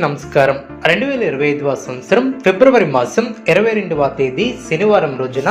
నమస్కారం. రెండు వేల ఇరవై ఐదవ సంవత్సరం ఫిబ్రవరి మాసం ఇరవై రెండవ తేదీ శనివారం రోజున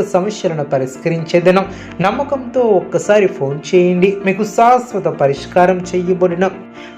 సమస్యలను పరిష్కరించేదను నమ్మకంతో ఒక్కసారి ఫోన్ చేయండి. మీకు శాశ్వత పరిష్కారం చేయబడిన.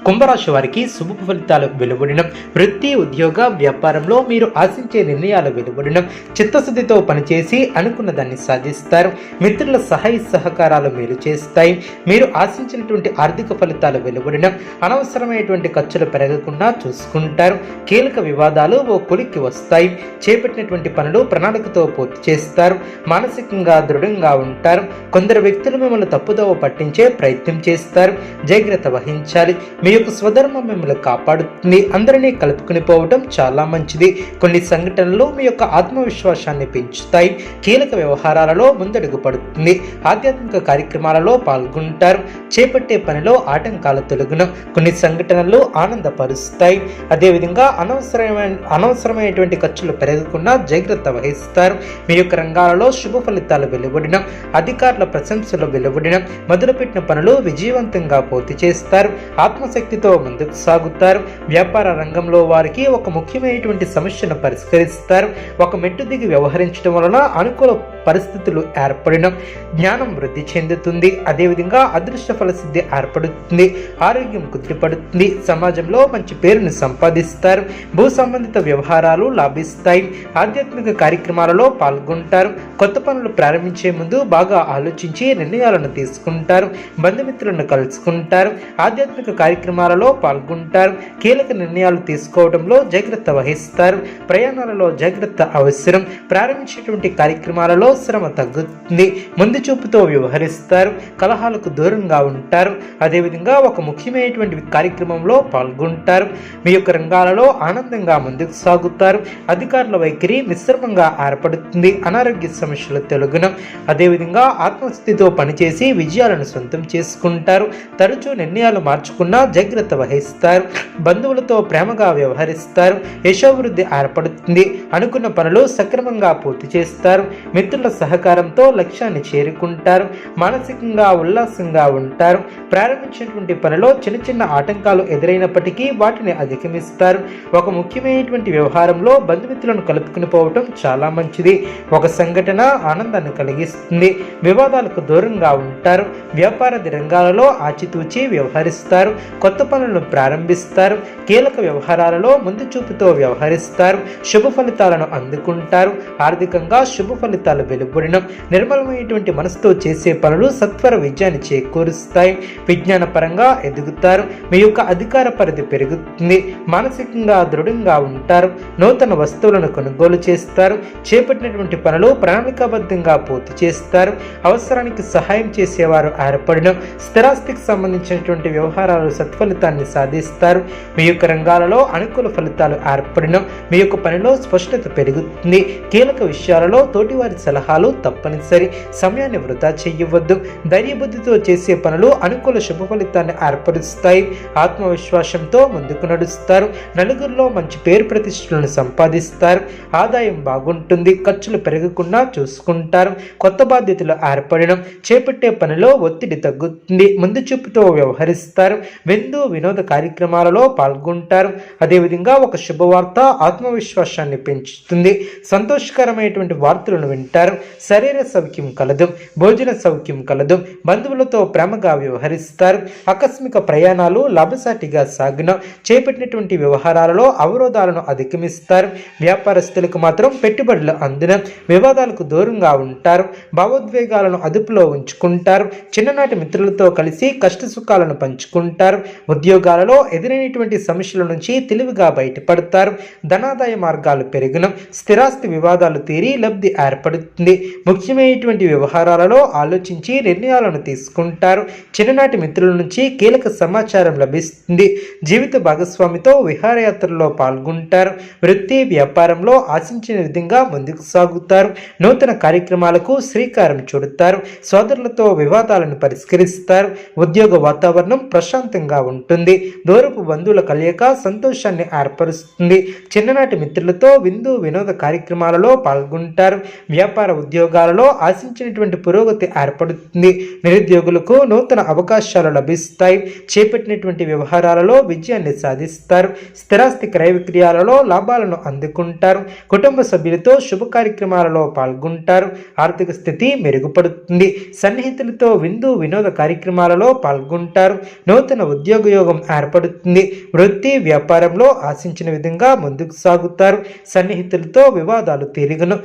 కుంభరాశి వారికి శుభ ఫలితాలు వెలువడిన. వృత్తి ఉద్యోగ వ్యాపారంలో మీరు ఆశించే నిర్ణయాలు వెలువడిన. చిత్తశుద్ధితో పనిచేసి అనుకున్న దాన్ని సాధిస్తారు. మిత్రుల సహాయ సహకారాలు మీరు చేస్తాయి. మీరు ఆశించినటువంటి ఆర్థిక ఫలితాలు వెలువడిన. అనవసరమైనటువంటి ఖర్చులు పెరగకుండా చూసుకుంటారు. కీలక వివాదాలు ఓ కొలిక్కి వస్తాయి. చేపట్టినటువంటి పనులు ప్రణాళికతో పూర్తి చేస్తారు. మానసికంగా దృఢంగా ఉంటారు. కొందరు వ్యక్తులు మిమ్మల్ని తప్పుదోవ పట్టించే ప్రయత్నం చేస్తారు. జాగ్రత్త వహించాలి. మీ యొక్క స్వధర్మం మిమ్మల్ని కాపాడుతుంది. అందరినీ కలుపుకుని పోవటం చాలా మంచిది. కొన్ని సంఘటనలు మీ యొక్క ఆత్మవిశ్వాసాన్ని పెంచుతాయి. కీలక వ్యవహారాలలో ముందడుగు పడుతుంది. ఆధ్యాత్మిక కార్యక్రమాలలో పాల్గొంటారు. చేపట్టే పనిలో ఆటంకాల తొలగును. కొన్ని సంఘటనలు ఆనందపరుస్తాయి. అదేవిధంగా అనవసరమైన అనవసరమైనటువంటి ఖర్చులు పెరగకుండా జాగ్రత్త వహిస్తారు. మీ యొక్క రంగాలలో శుభ ఫలితాలు వెలువడిన అధికారుల ప్రశంసలు వెలువడిన మొదలుపెట్టిన పనులు విజయవంతంగా పూర్తి చేస్తారు. ఆత్మశక్తితో ముందుకు సాగుతారు. వ్యాపార రంగంలో వారికి ఒక ముఖ్యమైనటువంటి సమస్యను పరిష్కరిస్తారు. ఒక మెట్టు దిగి వ్యవహరించడం వలన అనుకూల పరిస్థితులు ఏర్పడిన జ్ఞానం వృద్ధి చెందుతుంది. అదేవిధంగా అదృష్ట ఫలసిద్ధి ఏర్పడుతుంది. ఆరోగ్యం కుదిరిపడుతుంది సమాజంలో మంచి పేరును సంపాదిస్తారు. భూ సంబంధిత వ్యవహారాలు లాభిస్తాయి. ఆధ్యాత్మిక కార్యక్రమాలలో పాల్గొంటారు. కొత్త పనులు ప్రారంభించే ముందు బాగా ఆలోచించి నిర్ణయాలను తీసుకుంటారు. బంధుమిత్రులను కలుసుకుంటారు. ఆధ్యాత్మిక కార్యక్రమాలలో పాల్గొంటారు. కీలక నిర్ణయాలు తీసుకోవడంలో జాగ్రత్త వహిస్తారు. ప్రయాణాలలో జాగ్రత్త అవసరం. ప్రారంభించేటువంటి కార్యక్రమాలలో శ్రమ తగ్గుతుంది. ముందు చూపుతో వ్యవహరిస్తారు. కలహాలకు దూరంగా ఉంటారు. అదేవిధంగా ఒక ముఖ్యమైనటువంటి కార్యక్రమంలో పాల్గొంటారు. మీ యొక్క రంగాలలో ఆనందంగా ముందుకు సాగుతారు. అధికారుల వైఖరి మిశ్రమంగా ఏర్పడుతుంది. అనారోగ్య సమస్యలు తొలగున. అదేవిధంగా ఆత్మస్థితితో పనిచేసి విజయాలను సొంతం చేసుకుంటారు. తరచూ నిర్ణయాలు మార్చుకున్నా జాగ్రత్త వహిస్తారు. బంధువులతో ప్రేమగా వ్యవహరిస్తారు. యశోభివృద్ధి ఏర్పడుతుంది. అనుకున్న పనులు సక్రమంగా పూర్తి చేస్తారు. మిత్రుల సహకారంతో లక్ష్యాన్ని చేరుకుంటారు. మానసికంగా ఉల్లాసంగా ఉంటారు. ప్రారంభించినటువంటి పనిలో చిన్న చిన్న ఆటంకాలు ఎదురైనప్పటికీ వాటిని అధిగమిస్తారు. ఒక ముఖ్యమైనటువంటి వ్యవహారంలో బంధుమిత్రులను కలుపుకుని పోవటం చాలా మంచిది. ఒక సంఘటన ఆనందాన్ని కలిగిస్తుంది. వివాదాలకు దూరంగా ఉంటారు. వ్యాపార రంగాలలో ఆచితూచి వ్యవహరిస్తారు. కొత్త పనులను ప్రారంభిస్తారు. కీలక వ్యవహారాలలో ముందు చూపుతో వ్యవహరిస్తారు. శుభ ఫలితాలను అందుకుంటారు. ఆర్థికంగా శుభ ఫలితాలు వెలువడిన నిర్మలమైనటువంటి మనసుతో చేసే పనులు సత్వర విజయాన్ని చేకూరుస్తాయి. విజ్ఞాన పరంగా ఎదుగుతారు. మీ యొక్క అధికార పరిధి పెరుగుతుంది. మానసికంగా దృఢంగా ఉంటారు. నూతన వస్తువులను కొనుగోలు చేస్తారు. చేపట్టినటువంటి పనులు ప్రణాళికాబద్ధంగా పూర్తి చేస్తారు. అవసరానికి సహాయం చేసేవారు ఏర్పడిన స్థిరాస్తికి సంబంధించినటువంటి వ్యవహారాలు సత్ఫలితాన్ని సాధిస్తారు. మీ యొక్క రంగాలలో అనుకూల ఫలితాలు ఏర్పడిన మీ యొక్క పనిలో స్పష్టత పెరుగుతుంది. కీలక విషయాలలో తోటివారి సలహాలు తప్పనిసరి. సమయాన్ని వృధా చేయవద్దు. ధైర్యబుద్ధితో చేసే పనులు అనుకూల శుభ ఫలితాన్ని ఏర్పరుస్తాయి. ఆత్మవిశ్వాసంతో ముందుకు నడుస్తారు. నలుగురిలో మంచి పేరు ప్రతిష్టలను సంపాదిస్తారు. ఆదాయం బాగుంటుంది. ఖర్చులు పెరగకుండా చూసుకుంటారు. కొత్త బాధ్యతలు ఏర్పడడం చేపట్టే పనిలో ఒత్తిడి తగ్గుతుంది. ముందు చూపుతో వ్యవహరిస్తారు. విందు వినోద కార్యక్రమాలలో పాల్గొంటారు. అదేవిధంగా ఒక శుభవార్త ఆత్మవిశ్వాసాన్ని పెంచుతుంది. సంతోషకరమైనటువంటి వార్తలను వింటారు. శరీర సౌఖ్యం కలదు. భోజన సౌఖ్యం కలదు. బంధువులతో ప్రేమగా వ్యవహరిస్తారు. ఆకస్మిక ప్రయాణాలు లాభసాటిగా సాగిన చేపట్టినటువంటి వ్యవహారాలలో అవరోధాలను అధిగమిస్తారు. వ్యాపారస్తులకు మాత్రం పెట్టుబడులు అందిన వివాదాలకు విషయాలకు దూరంగా ఉంటారు. భావోద్వేగాలను అదుపులో ఉంచుకుంటారు. చిన్ననాటి మిత్రులతో కలిసి కష్ట సుఖాలను పంచుకుంటారు. ఉద్యోగాలలో ఎదురైనటువంటి సమస్యల నుంచి తెలివిగా బయటపడతారు. ధనాదాయ మార్గాలు పెరిగిన స్థిరాస్తి వివాదాలు తీరి లబ్ధి ఏర్పడుతుంది. ముఖ్యమైనటువంటి వ్యవహారాలలో ఆలోచించి నిర్ణయాలను తీసుకుంటారు. చిన్ననాటి మిత్రుల నుంచి కీలక సమాచారం లభిస్తుంది. జీవిత భాగస్వామితో విహారయాత్రలో పాల్గొంటారు. వృత్తి వ్యాపారంలో ఆశించిన విధంగా ముందుకు సాగుతారు. నూతన కార్యక్రమాలకు శ్రీకారం చుడతారు. సోదరులతో వివాదాలను పరిష్కరిస్తారు. ఉద్యోగ వాతావరణం ప్రశాంతంగా ఉంటుంది. దూరపు బంధువుల కలయిక సంతోషాన్ని ఏర్పరుస్తుంది. చిన్ననాటి మిత్రులతో విందు వినోద కార్యక్రమాలలో పాల్గొంటారు. వ్యాపార ఉద్యోగాలలో ఆశించినటువంటి పురోగతి ఏర్పడుతుంది. నిరుద్యోగులకు నూతన అవకాశాలు లభిస్తాయి. చేపట్టినటువంటి వ్యవహారాలలో విజయాన్ని సాధిస్తారు. స్థిరాస్తి క్రయ విక్రయాలలో లాభాలను అందుకుంటారు. కుటుంబ సభ్యులతో శుభ కార్యక్రమాలలో పాల్గొంటారు పాల్గొంటారు. ఆర్థిక స్థితి మెరుగుపడుతుంది. సన్నిహితులతో విందు వినోద కార్యక్రమాలలో పాల్గొంటారు. నూతన ఉద్యోగయోగం ఏర్పడుతుంది. వృత్తి వ్యాపారంలో ఆశించిన విధంగా ముందుకు సాగుతారు. సన్నిహితులతో వివాదాలు తీరిగను.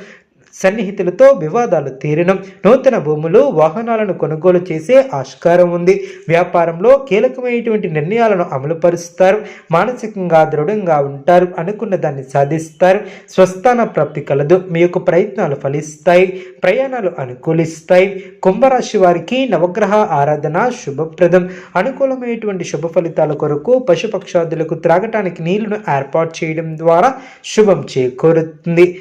సన్నిహితులతో వివాదాలు తీరడం నూతన భూములు వాహనాలను కొనుగోలు చేసే ఆస్కారం ఉంది. వ్యాపారంలో కీలకమైనటువంటి నిర్ణయాలను అమలుపరుస్తారు. మానసికంగా దృఢంగా ఉంటారు అనుకున్న దాన్ని సాధిస్తారు. స్వస్థాన ప్రాప్తి కలదు. మీ యొక్క ప్రయత్నాలు ఫలిస్తాయి. ప్రయాణాలు అనుకూలిస్తాయి. కుంభరాశి వారికి నవగ్రహ ఆరాధన శుభప్రదం. అనుకూలమైనటువంటి శుభ ఫలితాల కొరకు పశుపక్షాదులకు త్రాగటానికి నీళ్ళను ఏర్పాటు చేయడం ద్వారా శుభం చేకూరుతుంది.